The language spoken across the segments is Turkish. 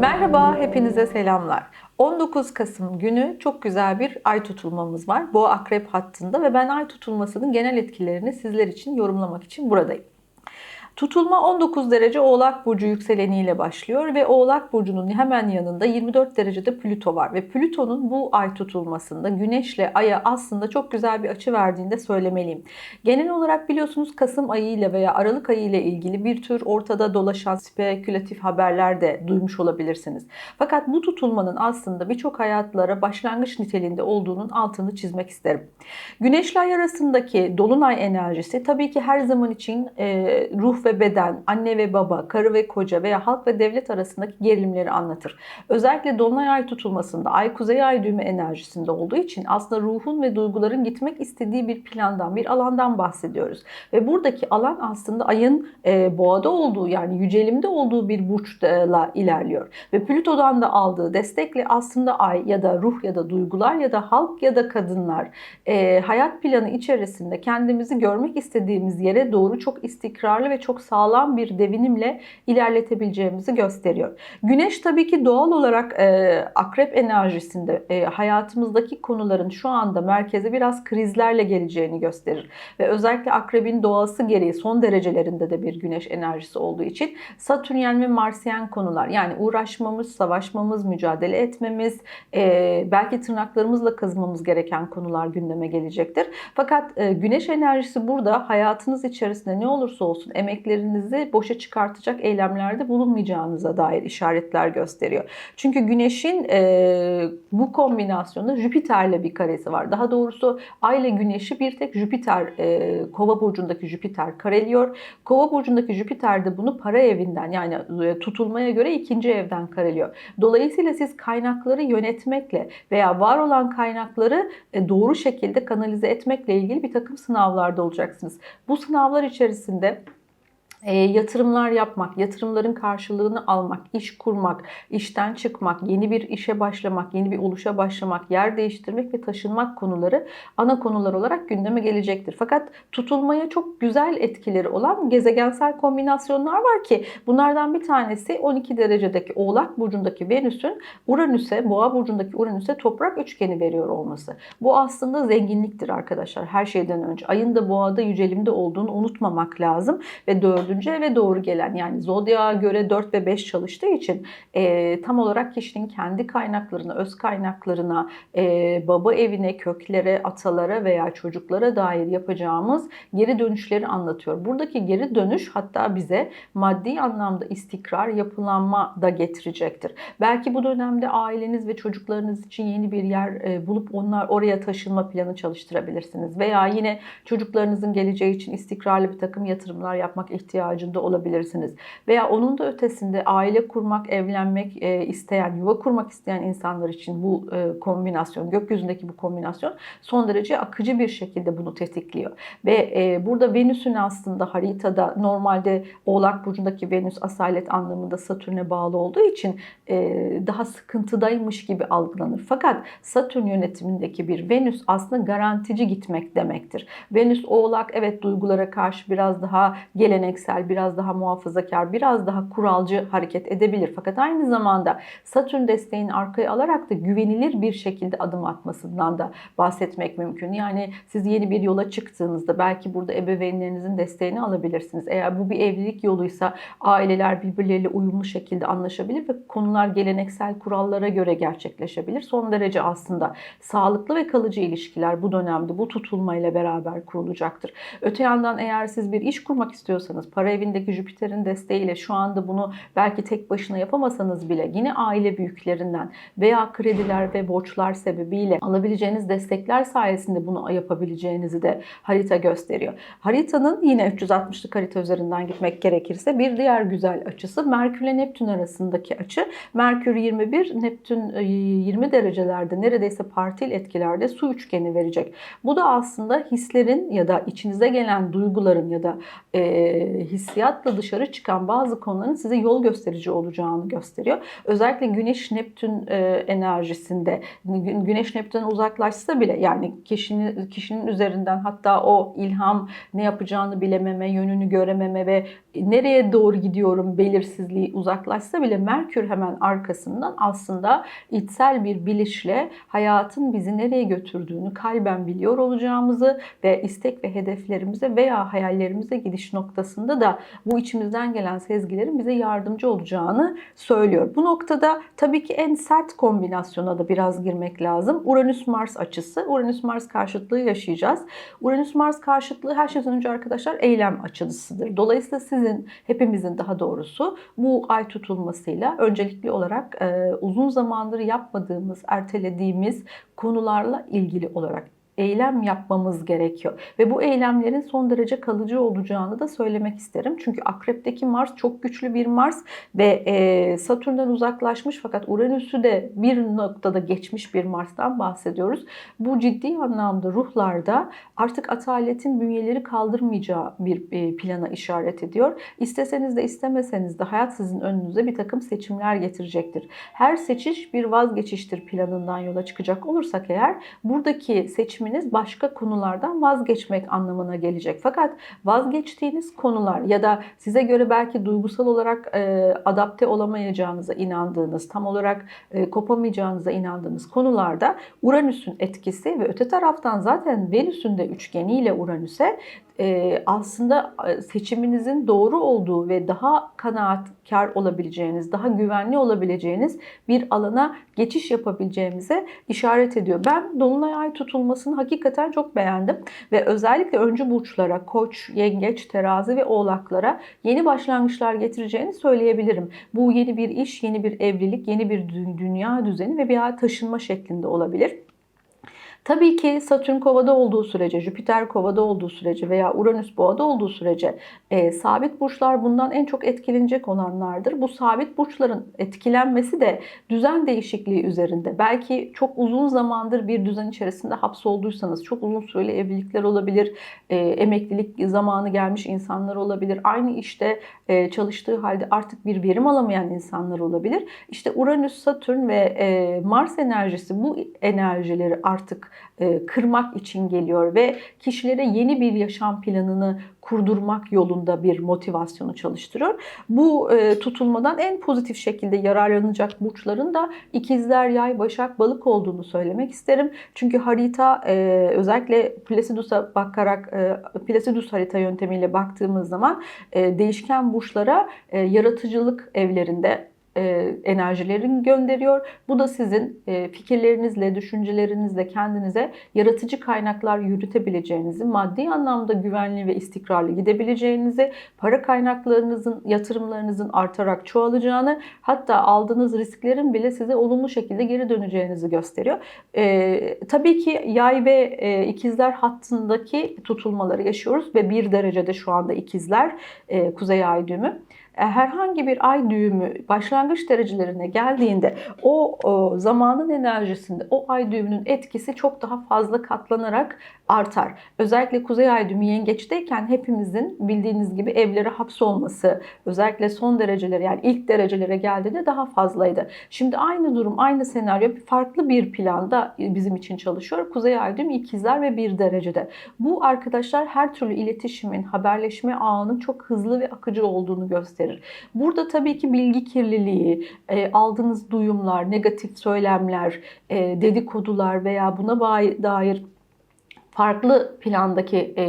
Merhaba, hepinize selamlar. 19 Kasım günü çok güzel bir ay tutulmamız var. Boğa Akrep hattında ve ben ay tutulmasının genel etkilerini sizler için yorumlamak için buradayım. Tutulma 19 derece Oğlak Burcu yükseleniyle başlıyor ve Oğlak Burcu'nun hemen yanında 24 derecede Plüto var. Ve Plüton'un bu ay tutulmasında Güneş'le Ay'a aslında çok güzel bir açı verdiğini de söylemeliyim. Genel olarak biliyorsunuz Kasım ayı ile veya Aralık ayı ile ilgili bir tür ortada dolaşan spekülatif haberler de duymuş olabilirsiniz. Fakat bu tutulmanın aslında birçok hayatlara başlangıç niteliğinde olduğunun altını çizmek isterim. Güneşle Ay arasındaki dolunay enerjisi tabii ki her zaman için e, ruh ve beden, anne ve baba, karı ve koca veya halk ve devlet arasındaki gerilimleri anlatır. Özellikle dolunay ay tutulmasında ay kuzey ay düğümü enerjisinde olduğu için aslında ruhun ve duyguların gitmek istediği bir plandan, bir alandan bahsediyoruz. Ve buradaki alan aslında ayın e, boğada olduğu yani yücelimde olduğu bir burçla ilerliyor. Ve Plüto'dan da aldığı destekle aslında ay ya da ruh ya da duygular ya da halk ya da kadınlar e, hayat planı içerisinde kendimizi görmek istediğimiz yere doğru çok istikrarlı ve çok sağlam bir devinimle ilerletebileceğimizi gösteriyor. Güneş tabii ki doğal olarak e, akrep enerjisinde e, hayatımızdaki konuların şu anda merkeze biraz krizlerle geleceğini gösterir. Ve özellikle akrebin doğası gereği son derecelerinde de bir güneş enerjisi olduğu için Satürnyen ve Marsyen konular yani uğraşmamız, savaşmamız, mücadele etmemiz, e, belki tırnaklarımızla kazımamız gereken konular gündeme gelecektir. Fakat e, güneş enerjisi burada hayatınız içerisinde ne olursa olsun emeklerinizi boşa çıkartacak eylemlerde bulunmayacağınıza dair işaretler gösteriyor. Çünkü güneşin e, bu kombinasyonda Jüpiter'le bir karesi var. Daha doğrusu Ay ile Güneş'i bir tek Jüpiter, e, Kova burcundaki Jüpiter kareliyor. Kova burcundaki Jüpiter de bunu para evinden yani e, tutulmaya göre ikinci evden kareliyor. Dolayısıyla siz kaynakları yönetmekle veya var olan kaynakları e, doğru şekilde kanalize etmekle ilgili bir takım sınavlarda olacaksınız. Bu sınavlar içerisinde e, yatırımlar yapmak, yatırımların karşılığını almak, iş kurmak, işten çıkmak, yeni bir işe başlamak, yeni bir oluşa başlamak, yer değiştirmek ve taşınmak konuları ana konular olarak gündeme gelecektir. Fakat tutulmaya çok güzel etkileri olan gezegensel kombinasyonlar var ki bunlardan bir tanesi 12 derecedeki Oğlak burcundaki Venüs'ün Uranüs'e, Boğa burcundaki Uranüs'e toprak üçgeni veriyor olması. Bu aslında zenginliktir arkadaşlar her şeyden önce. Ayın da Boğa'da yücelimde olduğunu unutmamak lazım ve dördüncü dördüncü eve doğru gelen yani zodya göre 4 ve 5 çalıştığı için e, tam olarak kişinin kendi kaynaklarına, öz kaynaklarına, e, baba evine, köklere, atalara veya çocuklara dair yapacağımız geri dönüşleri anlatıyor. Buradaki geri dönüş hatta bize maddi anlamda istikrar, yapılanma da getirecektir. Belki bu dönemde aileniz ve çocuklarınız için yeni bir yer e, bulup onlar oraya taşınma planı çalıştırabilirsiniz. Veya yine çocuklarınızın geleceği için istikrarlı bir takım yatırımlar yapmak ihtiyacı ihtiyacında olabilirsiniz. Veya onun da ötesinde aile kurmak, evlenmek e, isteyen, yuva kurmak isteyen insanlar için bu e, kombinasyon, gökyüzündeki bu kombinasyon son derece akıcı bir şekilde bunu tetikliyor. Ve e, burada Venüs'ün aslında haritada normalde Oğlak Burcu'ndaki Venüs asalet anlamında Satürn'e bağlı olduğu için daha sıkıntıdaymış gibi algılanır. Fakat Satürn yönetimindeki bir Venüs aslında garantici gitmek demektir. Venüs Oğlak evet duygulara karşı biraz daha geleneksel geleneksel, biraz daha muhafazakar, biraz daha kuralcı hareket edebilir. Fakat aynı zamanda Satürn desteğini arkaya alarak da güvenilir bir şekilde adım atmasından da bahsetmek mümkün. Yani siz yeni bir yola çıktığınızda belki burada ebeveynlerinizin desteğini alabilirsiniz. Eğer bu bir evlilik yoluysa aileler birbirleriyle uyumlu şekilde anlaşabilir ve konular geleneksel kurallara göre gerçekleşebilir. Son derece aslında sağlıklı ve kalıcı ilişkiler bu dönemde bu tutulmayla beraber kurulacaktır. Öte yandan eğer siz bir iş kurmak istiyorsanız, para evindeki Jüpiter'in desteğiyle şu anda bunu belki tek başına yapamasanız bile yine aile büyüklerinden veya krediler ve borçlar sebebiyle alabileceğiniz destekler sayesinde bunu yapabileceğinizi de harita gösteriyor. Haritanın yine 360'lık harita üzerinden gitmek gerekirse bir diğer güzel açısı Merkür ile Neptün arasındaki açı. Merkür 21, Neptün 20 e, derecelerde neredeyse partil etkilerde su üçgeni verecek. Bu da aslında hislerin ya da içinize gelen duyguların ya da e, hissiyatla dışarı çıkan bazı konuların size yol gösterici olacağını gösteriyor. Özellikle Güneş Neptün e, enerjisinde Gü- Güneş Neptün'den uzaklaşsa bile yani kişinin kişinin üzerinden hatta o ilham ne yapacağını bilememe, yönünü görememe ve nereye doğru gidiyorum belirsizliği uzaklaşsa bile Merkür hemen arkasından aslında içsel bir bilişle hayatın bizi nereye götürdüğünü kalben biliyor olacağımızı ve istek ve hedeflerimize veya hayallerimize gidiş noktasında da bu içimizden gelen sezgilerin bize yardımcı olacağını söylüyor. Bu noktada tabii ki en sert kombinasyona da biraz girmek lazım. Uranüs-Mars açısı. Uranüs-Mars karşıtlığı yaşayacağız. Uranüs-Mars karşıtlığı her şeyden önce arkadaşlar eylem açısıdır. Dolayısıyla sizin, hepimizin daha doğrusu bu ay tutulmasıyla öncelikli olarak e, uzun zamandır yapmadığımız, ertelediğimiz konularla ilgili olarak eylem yapmamız gerekiyor. Ve bu eylemlerin son derece kalıcı olacağını da söylemek isterim. Çünkü Akrep'teki Mars çok güçlü bir Mars ve e, Satürn'den uzaklaşmış fakat Uranüs'ü de bir noktada geçmiş bir Mars'tan bahsediyoruz. Bu ciddi anlamda ruhlarda artık ataletin bünyeleri kaldırmayacağı bir e, plana işaret ediyor. İsteseniz de istemeseniz de hayat sizin önünüze bir takım seçimler getirecektir. Her seçiş bir vazgeçiştir planından yola çıkacak olursak eğer buradaki seçiminiz başka konulardan vazgeçmek anlamına gelecek. Fakat vazgeçtiğiniz konular ya da size göre belki duygusal olarak e, adapte olamayacağınıza inandığınız, tam olarak e, kopamayacağınıza inandığınız konularda Uranüs'ün etkisi ve öte taraftan zaten Venüs'ün de üçgeniyle Uranüs'e aslında e, seçiminizin doğru olduğu ve daha kanaatkar olabileceğiniz, daha güvenli olabileceğiniz bir alana geçiş yapabileceğimize işaret ediyor. Ben Dolunay Ay tutulmasını hakikaten çok beğendim ve özellikle öncü burçlara, koç, yengeç, terazi ve oğlaklara yeni başlangıçlar getireceğini söyleyebilirim. Bu yeni bir iş, yeni bir evlilik, yeni bir dü- dünya düzeni ve bir taşınma şeklinde olabilir. Tabii ki Satürn kovada olduğu sürece, Jüpiter kovada olduğu sürece veya Uranüs boğada olduğu sürece e, sabit burçlar bundan en çok etkilenecek olanlardır. Bu sabit burçların etkilenmesi de düzen değişikliği üzerinde. Belki çok uzun zamandır bir düzen içerisinde hapsolduysanız, çok uzun süreli evlilikler olabilir, e, emeklilik zamanı gelmiş insanlar olabilir, aynı işte e, çalıştığı halde artık bir verim alamayan insanlar olabilir. İşte Uranüs, Satürn ve e, Mars enerjisi bu enerjileri artık kırmak için geliyor ve kişilere yeni bir yaşam planını kurdurmak yolunda bir motivasyonu çalıştırıyor. Bu e, tutulmadan en pozitif şekilde yararlanacak burçların da ikizler, yay, başak, balık olduğunu söylemek isterim. Çünkü harita e, özellikle Placidus'a bakarak e, Placidus harita yöntemiyle baktığımız zaman e, değişken burçlara e, yaratıcılık evlerinde e, enerjilerini gönderiyor. Bu da sizin e, fikirlerinizle, düşüncelerinizle kendinize yaratıcı kaynaklar yürütebileceğinizi, maddi anlamda güvenli ve istikrarlı gidebileceğinizi, para kaynaklarınızın, yatırımlarınızın artarak çoğalacağını, hatta aldığınız risklerin bile size olumlu şekilde geri döneceğinizi gösteriyor. E, tabii ki yay ve ikizler hattındaki tutulmaları yaşıyoruz ve bir derecede şu anda ikizler kuzey ay düğümü herhangi bir ay düğümü başlangıç derecelerine geldiğinde o, zamanın enerjisinde o ay düğümünün etkisi çok daha fazla katlanarak artar. Özellikle kuzey ay düğümü yengeçteyken hepimizin bildiğiniz gibi evlere hapsolması özellikle son derecelere yani ilk derecelere geldiğinde daha fazlaydı. Şimdi aynı durum aynı senaryo farklı bir planda bizim için çalışıyor. Kuzey ay düğümü ikizler ve bir derecede. Bu arkadaşlar her türlü iletişimin, haberleşme ağının çok hızlı ve akıcı olduğunu gösterir gösterir. Burada tabii ki bilgi kirliliği, e, aldığınız duyumlar, negatif söylemler, e, dedikodular veya buna dair farklı plandaki e,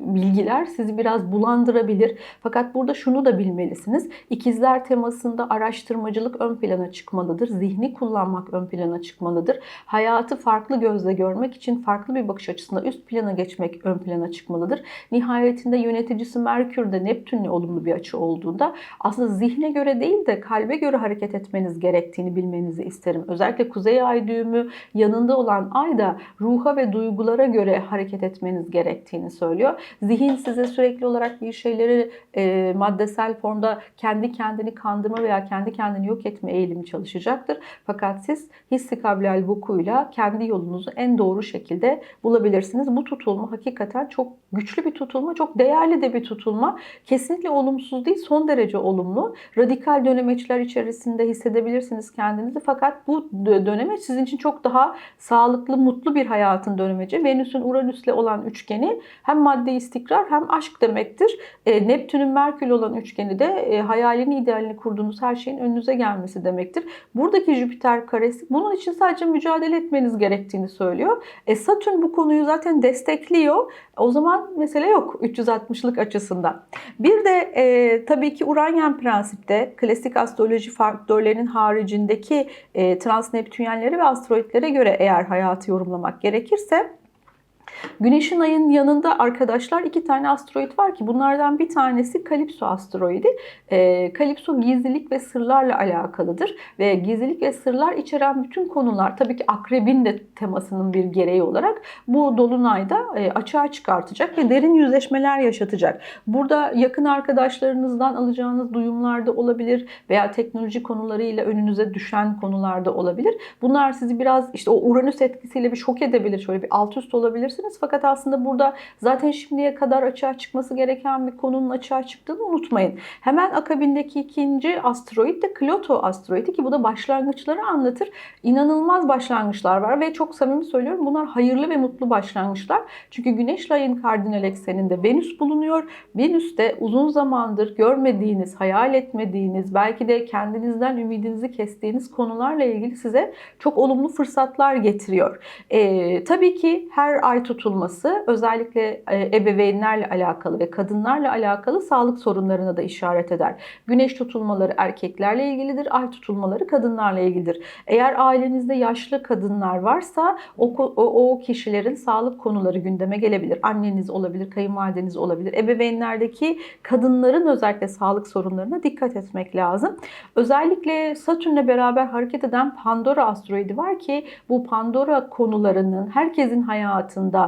bilgiler sizi biraz bulandırabilir. Fakat burada şunu da bilmelisiniz. İkizler temasında araştırmacılık ön plana çıkmalıdır. Zihni kullanmak ön plana çıkmalıdır. Hayatı farklı gözle görmek için farklı bir bakış açısında üst plana geçmek ön plana çıkmalıdır. Nihayetinde yöneticisi Merkür'de Neptün'le olumlu bir açı olduğunda aslında zihne göre değil de kalbe göre hareket etmeniz gerektiğini bilmenizi isterim. Özellikle kuzey ay düğümü yanında olan ay da ruha ve duygulara göre hareket etmeniz gerektiğini söylüyor. Zihin size sürekli olarak bir şeyleri e, maddesel formda kendi kendini kandırma veya kendi kendini yok etme eğilimi çalışacaktır. Fakat siz hissi kablel vukuyla kendi yolunuzu en doğru şekilde bulabilirsiniz. Bu tutulma hakikaten çok güçlü bir tutulma, çok değerli de bir tutulma. Kesinlikle olumsuz değil, son derece olumlu. Radikal dönemeçler içerisinde hissedebilirsiniz kendinizi. Fakat bu dönemeç sizin için çok daha sağlıklı, mutlu bir hayatın dönemeci. Venüs'ün Uranüs'le olan üçgeni hem maddi istikrar hem aşk demektir. E, Neptün'ün Merkür olan üçgeni de e, hayalini, idealini kurduğunuz her şeyin önünüze gelmesi demektir. Buradaki Jüpiter karesi bunun için sadece mücadele etmeniz gerektiğini söylüyor. E, Satürn bu konuyu zaten destekliyor. O zaman mesele yok 360'lık açısından. Bir de e, tabii ki Uranyen prensipte klasik astroloji faktörlerinin haricindeki e, transneptünyenlere ve asteroidlere göre eğer hayatı yorumlamak gerekirse Güneşin ayın yanında arkadaşlar iki tane asteroid var ki bunlardan bir tanesi Kalipso asteroidi. E, Kalipso gizlilik ve sırlarla alakalıdır ve gizlilik ve sırlar içeren bütün konular tabii ki akrebin de temasının bir gereği olarak bu dolunayda e, açığa çıkartacak ve derin yüzleşmeler yaşatacak. Burada yakın arkadaşlarınızdan alacağınız duyumlarda olabilir veya teknoloji konularıyla önünüze düşen konularda olabilir. Bunlar sizi biraz işte o Uranüs etkisiyle bir şok edebilir. Şöyle bir alt üst olabilirsiniz. Fakat aslında burada zaten şimdiye kadar açığa çıkması gereken bir konunun açığa çıktığını unutmayın. Hemen akabindeki ikinci asteroid de Kloto asteroidi ki bu da başlangıçları anlatır. İnanılmaz başlangıçlar var ve çok samimi söylüyorum bunlar hayırlı ve mutlu başlangıçlar. Çünkü Güneş ayın kardinal ekseninde Venüs bulunuyor. Venüs de uzun zamandır görmediğiniz, hayal etmediğiniz, belki de kendinizden ümidinizi kestiğiniz konularla ilgili size çok olumlu fırsatlar getiriyor. Ee, tabii ki her ay tutulması özellikle e, ebeveynlerle alakalı ve kadınlarla alakalı sağlık sorunlarına da işaret eder. Güneş tutulmaları erkeklerle ilgilidir, ay tutulmaları kadınlarla ilgilidir. Eğer ailenizde yaşlı kadınlar varsa o, o, o kişilerin sağlık konuları gündeme gelebilir. Anneniz olabilir, kayınvalideniz olabilir. Ebeveynlerdeki kadınların özellikle sağlık sorunlarına dikkat etmek lazım. Özellikle Satürn'le beraber hareket eden Pandora asteroidi var ki bu Pandora konularının herkesin hayatında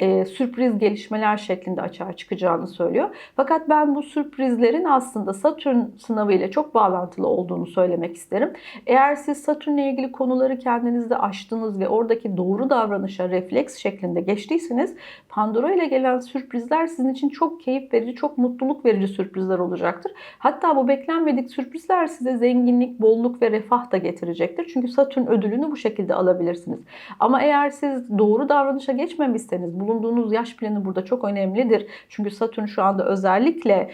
e, sürpriz gelişmeler şeklinde açığa çıkacağını söylüyor. Fakat ben bu sürprizlerin aslında Satürn sınavı ile çok bağlantılı olduğunu söylemek isterim. Eğer siz Satürn'le ilgili konuları kendinizde aştınız ve oradaki doğru davranışa refleks şeklinde geçtiyseniz Pandora ile gelen sürprizler sizin için çok keyif verici, çok mutluluk verici sürprizler olacaktır. Hatta bu beklenmedik sürprizler size zenginlik, bolluk ve refah da getirecektir. Çünkü Satürn ödülünü bu şekilde alabilirsiniz. Ama eğer siz doğru davranışa geçmemişseniz, bulunduğunuz yaş planı burada çok önemlidir. Çünkü Satürn şu anda özellikle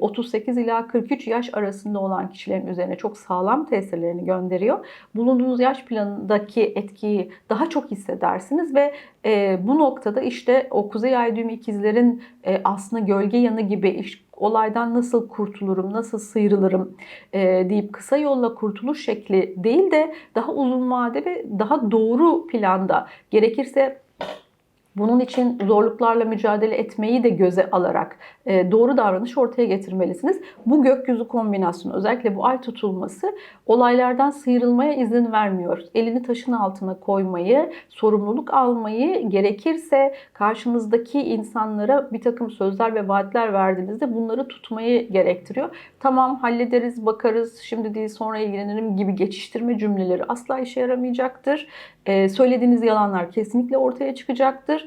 38 ila 43 yaş arasında olan kişilerin üzerine çok sağlam tesirlerini gönderiyor. Bulunduğunuz yaş planındaki etkiyi daha çok hissedersiniz ve bu noktada işte o Kuzey Ay düğümü ikizlerin aslında gölge yanı gibi iş olaydan nasıl kurtulurum, nasıl sıyrılırım e, deyip kısa yolla kurtuluş şekli değil de daha uzun vade ve daha doğru planda gerekirse bunun için zorluklarla mücadele etmeyi de göze alarak e, doğru davranış ortaya getirmelisiniz. Bu gökyüzü kombinasyonu özellikle bu ay tutulması olaylardan sıyrılmaya izin vermiyor. Elini taşın altına koymayı, sorumluluk almayı gerekirse karşınızdaki insanlara bir takım sözler ve vaatler verdiğinizde bunları tutmayı gerektiriyor. Tamam hallederiz, bakarız, şimdi değil sonra ilgilenirim gibi geçiştirme cümleleri asla işe yaramayacaktır. Ee, söylediğiniz yalanlar kesinlikle ortaya çıkacaktır.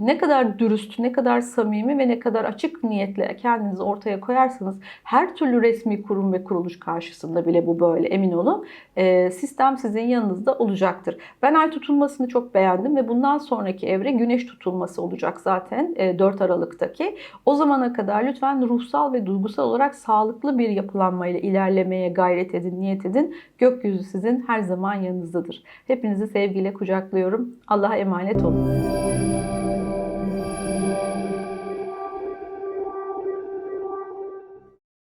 Ne kadar dürüst, ne kadar samimi ve ne kadar açık niyetle kendinizi ortaya koyarsanız her türlü resmi kurum ve kuruluş karşısında bile bu böyle emin olun. Ee, sistem sizin yanınızda olacaktır. Ben ay tutulmasını çok beğendim ve bundan sonraki evre güneş tutulması olacak zaten 4 e, Aralık'taki. O zamana kadar lütfen ruhsal ve duygusal olarak sağlıklı bir yapılanmayla ilerlemeye gayret edin, niyet edin. Gökyüzü sizin her zaman yanınızdadır. Hepinizi sevgiyle kucaklıyorum. Allah'a emanet olun.